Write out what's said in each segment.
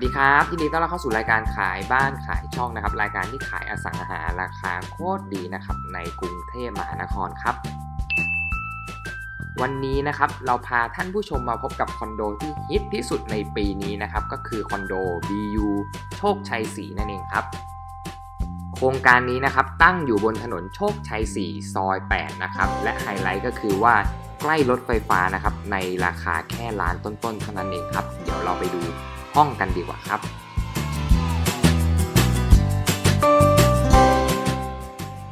สดีครับยินดีต้อนรับเข้าสู่รายการขายบ้านขายช่องนะครับ รายการที่ขายอสังหาราคาโคตรดีนะครับ ในกรุงเทพมหานครครับ วันนี้นะครับเราพาท่านผู้ชมมาพบกับคอนโดที่ฮิตที่สุดในปีนี้นะครับ ก็คือคอนโด BU โชคชัยศรีนั่นเองครับ โครงการนี้นะครับตั้งอยู่บนถนนโชคชัย4ซอย 8 นะครับ และไฮไลท์ก็คือว่าใกล้รถไฟฟ้านะครับในราคาแค่ล้านต้นๆเท่านั้นเองครับ เดี๋ยวเราไปดู ห้องกันดีกว่าครับ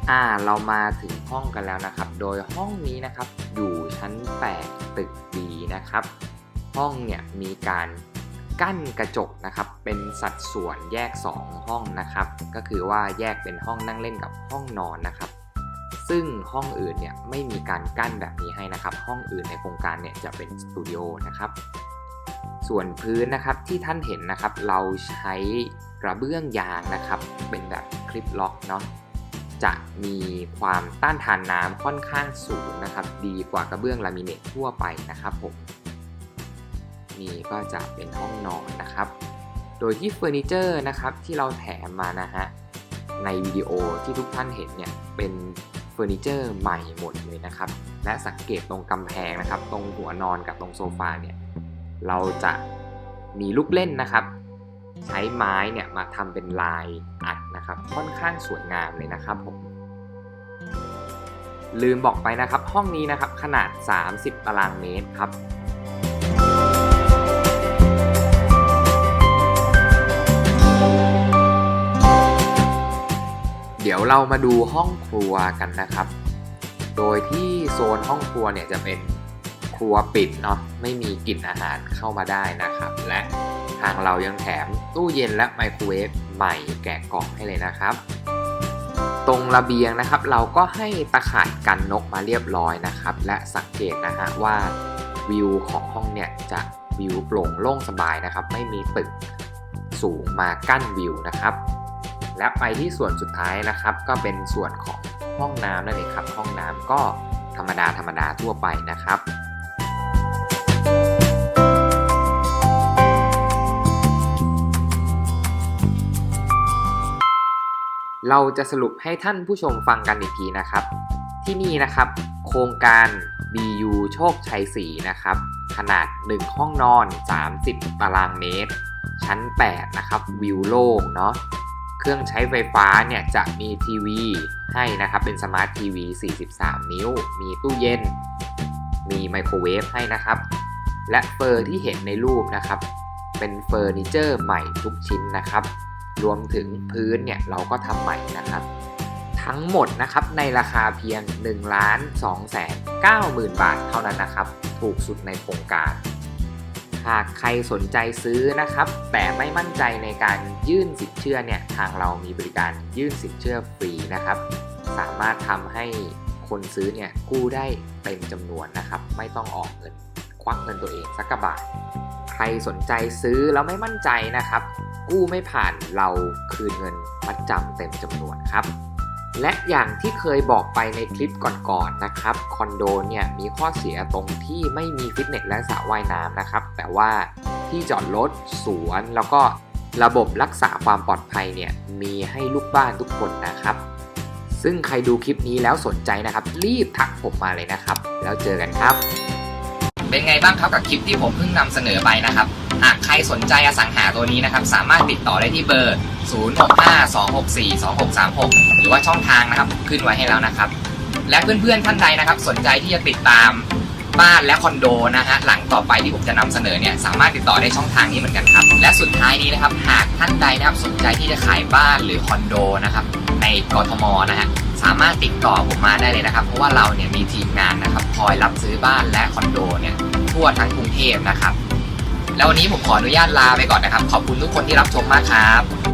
อ่าเรามาถึงห้องกันแล้วนะครับ โดยห้องนี้นะครับอยู่ชั้น 8 ตึก B นะครับ ห้องเนี่ยมีการกั้นกระจกนะครับ เป็นสัดส่วนแยก 2 ห้องนะครับ ก็คือว่าแยกเป็นห้องนั่งเล่นกับห้องนอนนะครับ ซึ่งห้องอื่นเนี่ยไม่มีการกั้นแบบนี้ให้นะครับ ห้องอื่นในโครงการเนี่ยจะเป็นสตูดิโอนะครับ ส่วนพื้นนะครับที่ท่านเห็นนะครับ เราใช้กระเบื้องยางนะครับ เป็นแบบคลิปล็อกเนาะจะมีความต้านทานน้ำค่อนข้างสูงนะครับ ดีกว่ากระเบื้องลามิเนตทั่วไปนะครับผมนี่ก็จะเป็นห้องนอนนะครับ โดยที่เฟอร์นิเจอร์นะครับที่เราแถมมานะฮะในวิดีโอที่ทุกท่านเห็นเนี่ยเป็นเฟอร์นิเจอร์ใหม่หมดเลยนะครับ และสังเกตตรงกำแพงนะครับ ตรงหัวนอนกับตรงโซฟาเนี่ย เราจะมีลูกเล่นนะครับ ใช้ไม้เนี่ยมาทำเป็นลายอัดนะครับ ค่อนข้างสวยงามเลยนะครับผมลืมบอกไปนะครับ ห้องนี้นะครับขนาด 30 ตารางเมตรครับเดี๋ยวเรามาดูห้องครัวกันนะครับ โดยที่โซนห้องครัวเนี่ยจะเป็น ครัวปิดเนาะไม่มีกลิ่นอาหารเข้ามาได้นะครับ และทางเรายังแถมตู้เย็นและไมโครเวฟใหม่แกะกล่องให้เลยนะครับ ตรงระเบียงนะครับเราก็ให้ตะข่ายกันนกมาเรียบร้อยนะครับ และสังเกตนะฮะว่าวิวของห้องเนี่ยจะวิวโปร่งโล่งสบายนะครับ ไม่มีตึกสูงมากั้นวิวนะครับ และไปที่ส่วนสุดท้ายนะครับ ก็เป็นส่วนของห้องน้ำนั่นเองครับ ห้องน้ำก็ธรรมดาธรรมดาทั่วไปนะครับ เราจะสรุปให้ท่านผู้ชมฟังกันอีกทีนะครับ ที่นี่นะครับ โครงการ BU โชคชัยศรีนะครับ ขนาด 1 ห้องนอน 30 ตารางเมตร ชั้น 8 นะครับ วิวโล่งเนาะเครื่องใช้ไฟฟ้าเนี่ยจะมีทีวีให้นะครับ เป็นสมาร์ททีวี 43 นิ้ว มีตู้เย็น มีไมโครเวฟให้นะครับ และเฟอร์ที่เห็นในรูปนะครับ เป็นเฟอร์นิเจอร์ใหม่ทุกชิ้นนะครับ รวมถึงพื้นเนี่ยเราก็ทำใหม่นะครับ ทั้งหมดนะครับในราคาเพียง1ล้าน2แสน9หมื่นบาทเท่านั้นนะครับ ถูกสุดในโครงการ หากใครสนใจซื้อนะครับ แต่ไม่มั่นใจในการยื่นสินเชื่อเนี่ยทางเรามีบริการยื่นสินเชื่อฟรีนะครับ สามารถทำให้คนซื้อเนี่ยกู้ได้เต็มจำนวนนะครับ ไม่ต้องออกเงินควักเงินตัวเองสักกระบาทใครสนใจซื้อแล้วไม่มั่นใจนะครับ กู้ไม่ผ่านเราคืนเงินมัดจำเต็มจำนวนครับ และอย่างที่เคยบอกไปในคลิปก่อนๆนะครับคอนโดเนี่ยมีข้อเสียตรงที่ไม่มีฟิตเนสและสระว่ายน้ำนะครับ แต่ว่าที่จอดรถสวนแล้วก็ระบบรักษาความปลอดภัยเนี่ยมีให้ลูกบ้านทุกคนนะครับ ซึ่งใครดูคลิปนี้แล้วสนใจนะครับ รีบทักผมมาเลยนะครับ แล้วเจอกันครับ เป็นไงบ้างครับกับคลิปที่ผมเพิ่งนำเสนอไปนะครับ หากใครสนใจอสังหาตัวนี้นะครับ สามารถติดต่อได้ที่เบอร์ 0652642636 หรือว่าช่องทางนะครับ ขึ้นไว้ให้แล้วนะครับ และเพื่อนๆท่านใดนะครับ สนใจที่จะติดตามบ้านและคอนโดนะฮะหลังต่อไปที่ผมจะนำเสนอเนี่ยสามารถติดต่อได้ช่องทางนี้เหมือนกันครับ และสุดท้ายนี้นะครับ หากท่านใดนะครับสนใจที่จะขายบ้านหรือคอนโดนะครับในกทมนะฮะสามารถติดต่อผมมาได้เลยนะครับ เพราะว่าเราเนี่ยมีทีมงานนะครับคอยรับซื้อบ้านและคอนโดเนี่ยทั่วทั้งกรุงเทพนะครับ แล้ววันนี้ผมขออนุญาตลาไปก่อนนะครับ ขอบคุณทุกคนที่รับชมมากครับ